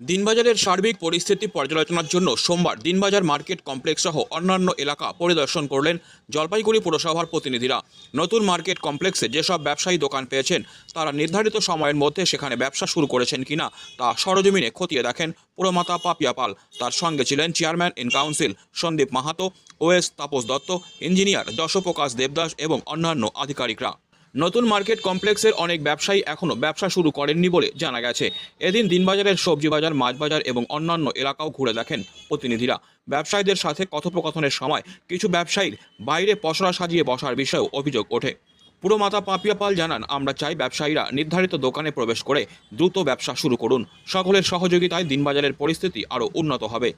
দিনবাজারের সার্বিক পরিস্থিতি পর্যালোচনার জন্য সোমবার দিনবাজার মার্কেট কমপ্লেক্স সহ অন্যান্য এলাকা পরিদর্শন করলেন জলপাইগুড়ি পুরসভার প্রতিনিধিরা। নতুন মার্কেট কমপ্লেক্সে যেসব ব্যবসায়ী দোকান পেয়েছেন, তারা নির্ধারিত সময়ের মধ্যে সেখানে ব্যবসা শুরু করেছেন কিনা তা সরজমিনে খতিয়ে দেখেন পুরমাতা পাপিয়া পাল। তার সঙ্গে ছিলেন chairman in council Sandip Mahato OS Tapas Dutta, engineer Jashprakash Debdas এবং অন্যান্য আধিকারিকরা। নতুন মার্কেট কমপ্লেক্সের অনেক ব্যবসায়ী এখনও ব্যবসা শুরু করেননি বলে জানা গেছে। এদিন দিনবাজারের সবজি বাজার, মাছ বাজার এবং অন্যান্য এলাকাও ঘুরে দেখেন প্রতিনিধিরা। ব্যবসায়ীদের সাথে কথোপকথনের সময় কিছু ব্যবসায়ীর বাইরে পসরা সাজিয়ে বসার বিষয়েও অভিযোগ ওঠে। পুরমাতা পাপিয়া পাল জানান, আমরা চাই ব্যবসায়ীরা নির্ধারিত দোকানে প্রবেশ করে দ্রুত ব্যবসা শুরু করুন। সকলের সহযোগিতায় দিনবাজারের পরিস্থিতি আরও উন্নত হবে।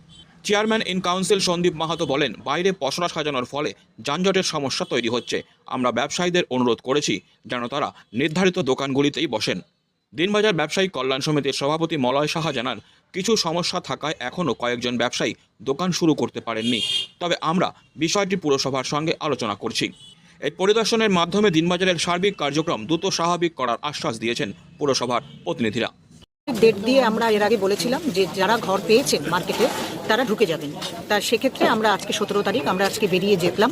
Chairman in council Sandip Mahato বলেন, বাইরে পসরা সাজানোর ফলে যানজটের সমস্যা তৈরি হচ্ছে। আমরা ব্যবসায়ীদের অনুরোধ করেছি যেন তারা নির্ধারিত দোকানগুলিতেই বসেন। দিনবাজার ব্যবসায়ী কল্যাণ সমিতির সভাপতি মলয় সাহা জানান, কিছু সমস্যা থাকায় এখনও কয়েকজন ব্যবসায়ী দোকান শুরু করতে পারেননি। তবে আমরা বিষয়টি পুরসভার সঙ্গে আলোচনা করছি। এই পরিদর্শনের মাধ্যমে দিনবাজারের সার্বিক কার্যক্রম দ্রুত স্বাভাবিক করার আশ্বাস দিয়েছেন পুরসভার প্রতিনিধিরা। ডেট দিয়ে আমরা এর আগে বলেছিলাম যে যারা ঘর পেয়েছেন মার্কেটে তারা ঢুকে যাবেন। তা সেক্ষেত্রে আমরা আজকে সতেরো তারিখ, আমরা আজকে বেরিয়ে যেতলাম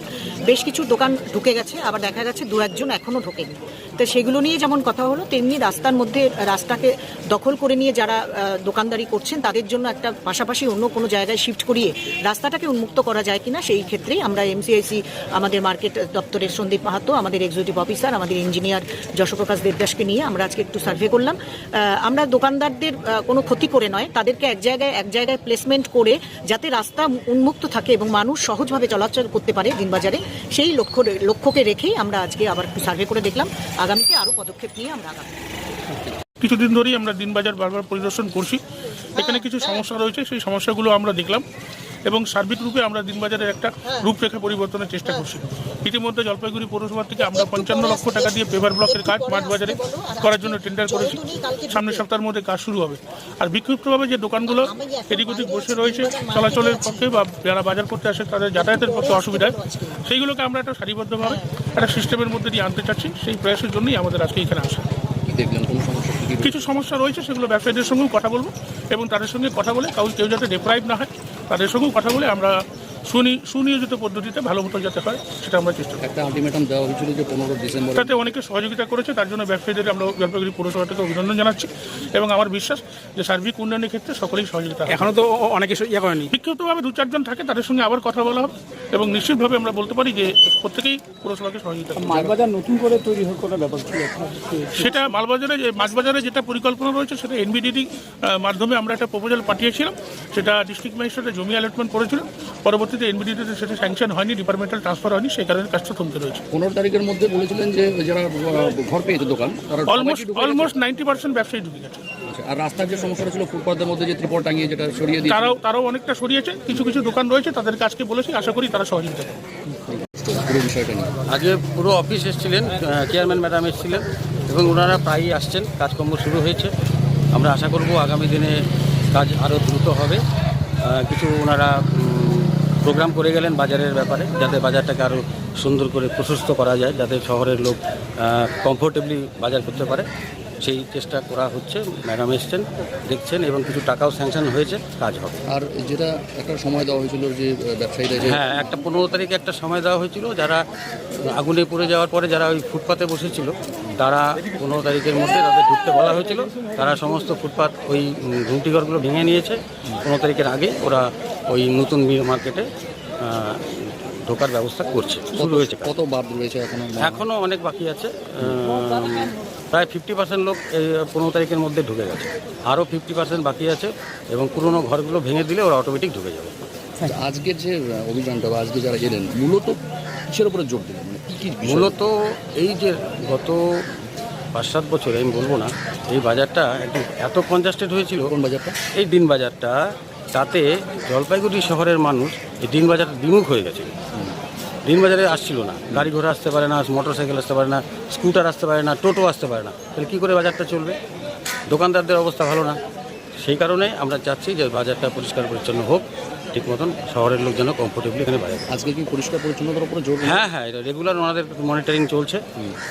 বেশ কিছু দোকান ঢুকে গেছে, আবার দেখা গেছে দু একজন এখনও ঢোকেনি। তো সেগুলো নিয়ে যেমন কথা হলো, তেমনি রাস্তার মধ্যে রাস্তাকে দখল করে নিয়ে যারা দোকানদারি করছেন, তাদের জন্য একটা পাশাপাশি অন্য কোনো জায়গায় শিফট করিয়ে রাস্তাটাকে উন্মুক্ত করা যায় কিনা, সেই ক্ষেত্রেই আমরা এমসিআইসি আমাদের মার্কেট দপ্তরের সন্দীপ মাহাতো, আমাদের এক্সিকিউটিভ অফিসার আমাদের ইঞ্জিনিয়ার যশপ্রকাশ দেবদাসকে নিয়ে আমরা আজকে একটু সার্ভে করলাম। আমরা দোকানদারদের কোনো ক্ষতি করে নয়, তাদেরকে এক জায়গায় এক জায়গায় প্লেসমেন্ট করে যাতে রাস্তা উন্মুক্ত থাকে এবং মানুষ সহজভাবে চলাচল করতে পারে দিনবাজারে, সেই লক্ষ্য, লক্ষ্যকে রেখেই আমরা আজকে আবার সার্ভে করে দেখলাম। আগামীতে আরও পদক্ষেপ নিয়ে আমরা আগামী কিছুদিন ধরেই আমরা দিনবাজার বারবার পরিদর্শন করছি। এখানে কিছু সমস্যা রয়েছে, সেই সমস্যাগুলো আমরা দেখলাম। এবং সার্বিক রূপে আমরা দিনবাজারের একটা রূপরেখা পরিবর্তনের চেষ্টা করছি। ইতিমধ্যে জলপাইগুড়ি পৌরসভা থেকে আমরা পঞ্চান্ন লক্ষ টাকা দিয়ে পেপার ব্লকের কাজ মাঠ বাজারে করার জন্য টেন্ডার করেছি। সামনের সপ্তাহের মধ্যে কাজ শুরু হবে। আর বিক্ষিপ্তভাবে যে দোকানগুলো এদিক ওদিক বসে রয়েছে চলাচলের পক্ষে বা যারা বাজার করতে আসে তাদের যাতায়াতের পক্ষে অসুবিধায়। সেইগুলোকে আমরা একটা সারিবদ্ধভাবে একটা সিস্টেমের মধ্যে দিয়ে আনতে চাচ্ছি। সেই প্রয়াসের জন্যই আমাদের আজকে এখানে আসা। কি দেখলেন? কোন সমস্যা কি কি কিছু সমস্যা রয়েছে সেগুলো ব্যবসায়ীদের সঙ্গেও কথা বলব এবং তাদের সঙ্গে কথা বলে কাউ কেউ যাতে ডেপ্রাইভ না হয়। তাদের সঙ্গেও কথা বলে আমরা সুনি সুনিয়োজিত পদ্ধতিতে ভালো মতো যাতে হয় সেটা আমরা চেষ্টা করি একটা আলটিমেটাম দেওয়া হয়েছিল যে পনেরো ডিসেম্বর তাতে অনেকে সহযোগিতা করেছে তার জন্য ব্যবসায়ীদের আমরা জলপাইগুড়ি পৌরসভা থেকে অভিনন্দন জানাচ্ছি। এবং আমার বিশ্বাস যে সার্বিক উন্নয়নের ক্ষেত্রে সকলেই সহযোগিতা হবে। এখনও তো অনেকে ইয়ে করেনি। বিক্ষিপ্তভাবে দু চারজন থাকে তাদের সঙ্গে আবার কথা বলা হবে এবং নিশ্চিতভাবে আমরা বলতে পারি যে প্রত্যেকেই পুরসভাকে সহযোগিতা। মালবাজার নতুন করে তৈরি হওয়ার কোনো ব্যাপার সেটা মালবাজারে যে মাছবাজারে যেটা পরিকল্পনা রয়েছে সেটা এনবিডিডি মাধ্যমে আমরা একটা প্রপোজাল পাঠিয়েছিলাম। সেটা ডিস্ট্রিক্ট ম্যাজিস্ট্রেটে জমি অ্যালটমেন্ট করেছিল পরবর্তীতে এনবিডিডিতে সেটা স্যাংশন হয়নি ডিপার্টমেন্টাল ট্রান্সফার হয়নি সেই কারণে কাজটা থমকে রয়েছে। পনেরো তারিখের মধ্যে বলেছিলেন যে যারা ঘর পেয়েছে দোকান অলমোস্ট অলমোস্ট নাইনটি পার্সেন্ট ব্যবসায়ী ঢুকে গেছে। গেছে। আর রাস্তার যে সমস্যাটা ছিল ফুটপাতের মধ্যে যে ত্রিপল টাঙিয়ে যেটা সরিয়ে দিয়ে তারাও তারাও অনেকটা সরিয়েছে কিছু কিছু দোকান রয়েছে তাদেরকে আজকে বলেছি আশা করি তারা সহযোগিতা করবে। বিষয়টা নিয়ে। আজকে পুরো অফিস এসেছিলেন চেয়ারম্যান ম্যাডাম এসেছিলেন এবং ওনারা প্রায়ই আসছেন কাজকর্ম শুরু হয়েছে। আমরা আশা করব আগামী দিনে কাজ আরও দ্রুত হবে। কিছু ওনারা প্রোগ্রাম করে গেলেন বাজারের ব্যাপারে, যাতে বাজারটাকে আরও সুন্দর করে প্রশস্ত করা যায়, যাতে শহরের লোক কমফোর্টেবলি বাজার করতে পারে। সেই চেষ্টা করা হচ্ছে ম্যাডাম এসছেন দেখছেন এবং কিছু টাকাও স্যাংশন হয়েছে কাজ হবে। আর যেটা একটা সময় দেওয়া হয়েছিল যে ব্যবসায়ীরা হ্যাঁ একটা পনেরো তারিখে একটা সময় দেওয়া হয়েছিল যারা আগুনে পড়ে যাওয়ার পরে যারা ওই ফুটপাতে বসেছিল তারা পনেরো তারিখের মধ্যে তাদের ঢুকতে বলা হয়েছিল। তারা সমস্ত ফুটপাত ওই ঘুমটিঘরগুলো ভেঙে নিয়েছে। পনেরো তারিখের আগে ওরা ওই নতুন মিল মার্কেটে ঢোকার ব্যবস্থা করছে। শুরু হয়েছে। কত বাদ রয়েছে এখনও? এখনও অনেক বাকি আছে। প্রায় ফিফটি পার্সেন্ট লোক এই পনেরো তারিখের মধ্যে ঢুকে গেছে। আরও ফিফটি পার্সেন্ট বাকি আছে এবং পুরনো ঘরগুলো ভেঙে দিলে ওরা অটোমেটিক ঢুকে যাবে। আচ্ছা, আজকের যে অভিযানটা বা আজকে যারা এলেন মূলত কিসের উপরে জোর দিলেন? মানে কি কি মূলত এই যে গত পাঁচ সাত বছর আমি বলব না এই বাজারটা একটু এত কনজাস্টেড হয়েছিল। কোন বাজারটা? এই দিন বাজারটা তাতে জলপাইগুড়ি শহরের মানুষ এই দিন বাজার বিমুখ হয়ে গেছে দিন বাজারে আসছিল না। গাড়ি ঘোড়া আসতে পারে না মোটর সাইকেল আসতে পারে না স্কুটার আসতে পারে না টোটো আসতে পারে না। তাহলে কী করে বাজারটা চলবে? দোকানদারদের অবস্থা ভালো না। সেই কারণে আমরা চাচ্ছি যে বাজারটা পরিষ্কার পরিচ্ছন্ন হোক ঠিক মতন শহরের লোক যেন কমফোর্টেবলি এখানে বাজার আজকে কি পরিষ্কার পরিচ্ছন্নতার উপরে জোর হ্যাঁ হ্যাঁ এটা রেগুলার ওনাদের মনিটরিং চলছে।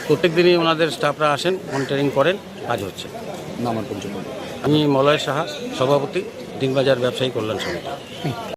প্রত্যেক দিনই ওনাদের স্টাফরা আসেন মনিটরিং করেন কাজ হচ্ছে। আমার পরিচয় আমি মলয় সাহা সভাপতি দিনবাজার ব্যবসায়ী কল্যাণ সমিতি।